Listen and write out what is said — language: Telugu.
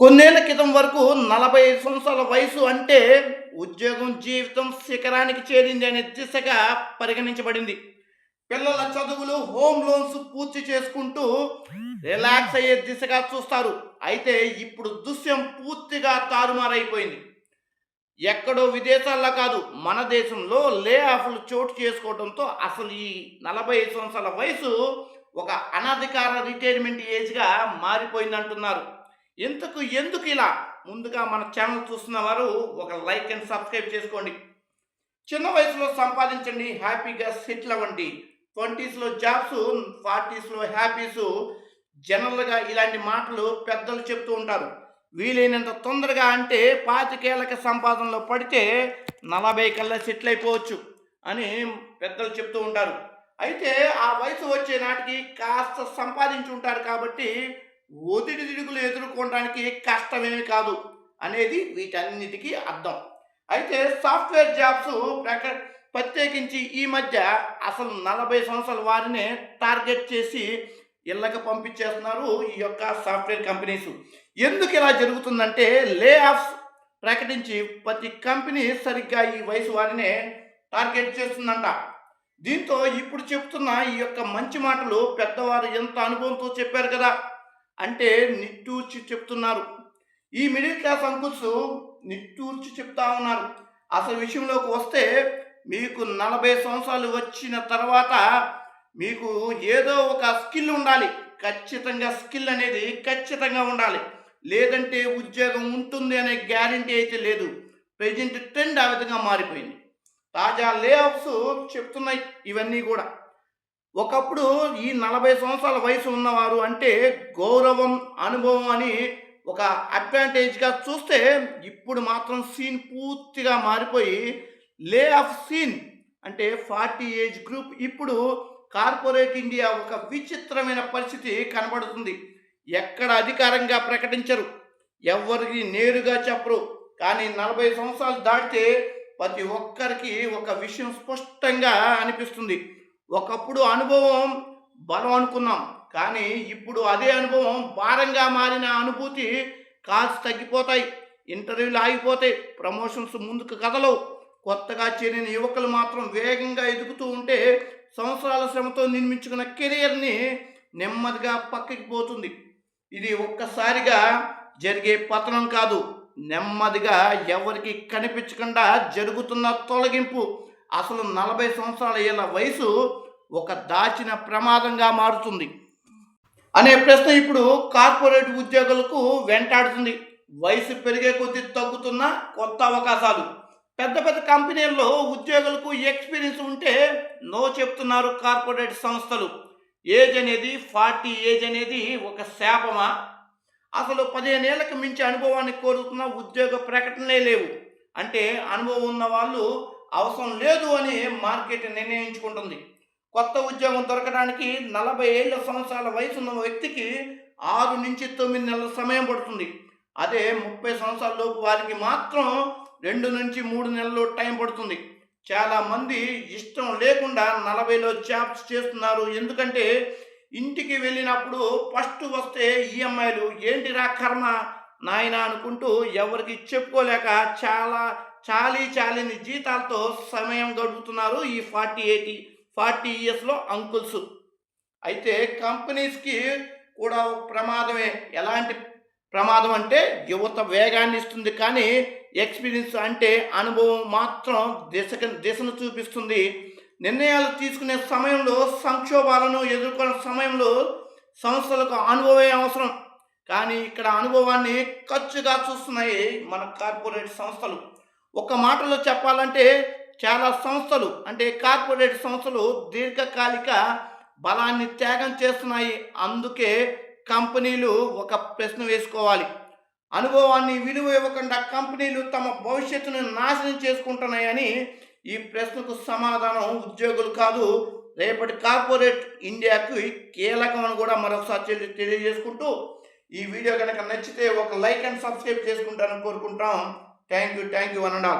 కొన్నేళ్ళ క్రితం వరకు నలభై ఐదు సంవత్సరాల వయసు అంటే ఉద్యోగం జీవితం శిఖరానికి చేరింది అనే దిశగా పరిగణించబడింది. పిల్లల చదువులు హోమ్ లోన్స్ పూర్తి చేసుకుంటూ రిలాక్స్ అయ్యే దిశగా చూస్తారు. అయితే ఇప్పుడు దృశ్యం పూర్తిగా తారుమారైపోయింది. ఎక్కడో విదేశాల్లో కాదు మన దేశంలో లే ఆఫ్లు చోటు చేసుకోవడంతో అసలు ఈ నలభై ఐదు సంవత్సరాల వయసు ఒక అనధికార రిటైర్మెంట్ ఏజ్గా మారిపోయిందంటున్నారు. ఇంతకు ఎందుకు ఇలా? ముందుగా మన ఛానల్ చూస్తున్న వారు ఒక లైక్ అండ్ సబ్స్క్రైబ్ చేసుకోండి. చిన్న వయసులో సంపాదించండి హ్యాపీగా సెటిల్ అవ్వండి. ట్వంటీస్లో జాబ్స్ ఫార్టీస్లో హ్యాపీస్. జనరల్గా ఇలాంటి మాటలు పెద్దలు చెప్తూ ఉంటారు. వీలైనంత తొందరగా అంటే పాతికేళ్ళకి సంపాదనలో పడితే నలభై కల్లా సెటిల్ అయిపోవచ్చు అని పెద్దలు చెప్తూ ఉంటారు. అయితే ఆ వయసు వచ్చే నాటికి కాస్త సంపాదించి ఉంటారు కాబట్టి ఒదిడిదిడుగులు ఎదుర్కోవడానికి కష్టమేమి కాదు అనేది వీటన్నిటికీ అర్థం. అయితే సాఫ్ట్వేర్ జాబ్స్ ప్రక ప్రత్యేకించి ఈ మధ్య అసలు నలభై సంవత్సరాల వారినే టార్గెట్ చేసి ఇళ్ళకి పంపించేస్తున్నారు ఈ యొక్క సాఫ్ట్వేర్ కంపెనీస్. ఎందుకు ఇలా జరుగుతుందంటే లే ఆఫ్స్ ప్రకటించి ప్రతి కంపెనీ సరిగ్గా ఈ వయసు వారినే టార్గెట్ చేస్తుందంట. దీంతో ఇప్పుడు చెప్తున్న ఈ యొక్క మంచి మాటలు పెద్దవారు ఎంత అనుభవంతో చెప్పారు కదా? అంటే నిట్టూర్చి చెప్తున్నారు. ఈ మిడిల్ క్లాస్ అంకుల్స్ నిట్టూర్చి చెప్తా ఉన్నారు. అసలు విషయంలోకి వస్తే మీకు నలభై సంవత్సరాలు వచ్చిన తర్వాత మీకు ఏదో ఒక స్కిల్ ఉండాలి. ఖచ్చితంగా స్కిల్ అనేది ఖచ్చితంగా ఉండాలి. లేదంటే ఉద్యోగం ఉంటుంది అనే గ్యారంటీ అయితే లేదు. ప్రజెంట్ ట్రెండ్ ఆ విధంగా మారిపోయింది. తాజా లే ఆఫ్స్ చెప్తున్నాయి ఇవన్నీ కూడా. ఒకప్పుడు ఈ నలభై సంవత్సరాల వయసు ఉన్నవారు అంటే గౌరవం అనుభవం అని ఒక అడ్వాంటేజ్గా చూస్తే ఇప్పుడు మాత్రం సీన్ పూర్తిగా మారిపోయి లే ఆఫ్ సీన్ అంటే ఫార్టీ ఏజ్ గ్రూప్. ఇప్పుడు కార్పొరేట్ ఇండియా ఒక విచిత్రమైన పరిస్థితి కనబడుతుంది. ఎక్కడ అధికారంగా ప్రకటించరు ఎవరికి నేరుగా చెప్పరు. కానీ నలభై సంవత్సరాలు దాటితే ప్రతి ఒక్కరికి ఒక విషయం స్పష్టంగా అనిపిస్తుంది. ఒకప్పుడు అనుభవం బలం అనుకున్నాం కానీ ఇప్పుడు అదే అనుభవం భారంగా మారిన అనుభూతి కాల్స్ తగ్గిపోతాయి ఇంటర్వ్యూలు ఆగిపోతాయి ప్రమోషన్స్ ముందుకు కదలవు. కొత్తగా చేరిన యువకులు మాత్రం వేగంగా ఎదుగుతూ ఉంటే సంవత్సరాల శ్రమతో నిర్మించుకున్న కెరియర్ని నెమ్మదిగా పక్కకి పోతుంది. ఇది ఒక్కసారిగా జరిగే పతనం కాదు నెమ్మదిగా ఎవరికి కనిపించకుండా జరుగుతున్న తొలగింపు. అసలు నలభై సంవత్సరాల ఏళ్ళ వయసు ఒక దాచిన ప్రమాదంగా మారుతుంది. అనే ప్రశ్న ఇప్పుడు కార్పొరేట్ ఉద్యోగులకు వెంటాడుతుంది. వయసు పెరిగే కొద్దీ తగ్గుతున్న కొత్త అవకాశాలు. పెద్ద పెద్ద కంపెనీల్లో ఉద్యోగులకు ఎక్స్పీరియన్స్ ఉంటే నో చెప్తున్నారు కార్పొరేట్ సంస్థలు. ఏజ్ అనేది ఫార్టీ ఏజ్ అనేది ఒక శాపమా? అసలు పదిహేను మించి అనుభవాన్ని కోరుతున్న ఉద్యోగ ప్రకటనలే లేవు. అంటే అనుభవం ఉన్న వాళ్ళు అవసరం లేదు అని మార్కెట్ నిర్ణయించుకుంటుంది. కొత్త ఉద్యోగం దొరకడానికి నలభై ఏళ్ళ సంవత్సరాల వయసు ఉన్న వ్యక్తికి ఆరు నుంచి తొమ్మిది నెలల సమయం పడుతుంది. అదే ముప్పై సంవత్సరాల లోపు వారికి మాత్రం రెండు నుంచి మూడు నెలలు టైం పడుతుంది. చాలామంది ఇష్టం లేకుండా నలభైలో జాబ్స్ చేస్తున్నారు. ఎందుకంటే ఇంటికి వెళ్ళినప్పుడు ఫస్ట్ వస్తే ఈఎంఐలు ఏంటి రా కర్మ? నాయన అనుకుంటూ ఎవరికి చెప్పుకోలేక చాలా చాలీ చాలిని జీతాలతో సమయం గడుపుతున్నారు ఈ ఫార్టీ ఎయిటీ ఫార్టీ ఇయర్స్లో అంకుల్స్. అయితే కంపెనీస్కి కూడా ప్రమాదమే. ఎలాంటి ప్రమాదం అంటే యువత వేగాన్ని ఇస్తుంది కానీ ఎక్స్పీరియన్స్ అంటే అనుభవం మాత్రం దిశకు దిశను చూపిస్తుంది. నిర్ణయాలు తీసుకునే సమయంలో సంక్షోభాలను ఎదుర్కొనే సమయంలో సంస్థలకు అనుభవమే అవసరం. కానీ ఇక్కడ అనుభవాన్ని ఖర్చుగా చూస్తున్నాయి మన కార్పొరేట్ సంస్థలు. ఒక మాటలో చెప్పాలంటే చాలా సంస్థలు అంటే కార్పొరేట్ సంస్థలు దీర్ఘకాలిక బలాన్ని త్యాగం చేస్తున్నాయి. అందుకే కంపెనీలు ఒక ప్రశ్న వేసుకోవాలి. అనుభవాన్ని విలువ ఇవ్వకుండా కంపెనీలు తమ భవిష్యత్తును నాశనం చేసుకుంటున్నాయని ఈ ప్రశ్నకు సమాధానం ఉద్యోగులు కాదు రేపటి కార్పొరేట్ ఇండియాకు కీలకం అని కూడా మరొకసారి తెలియజేసుకుంటూ ఈ వీడియో కనుక నచ్చితే ఒక లైక్ అండ్ సబ్స్క్రైబ్ చేసుకుంటారని కోరుకుంటాం. థ్యాంక్ యూ థ్యాంక్ యూ అనండి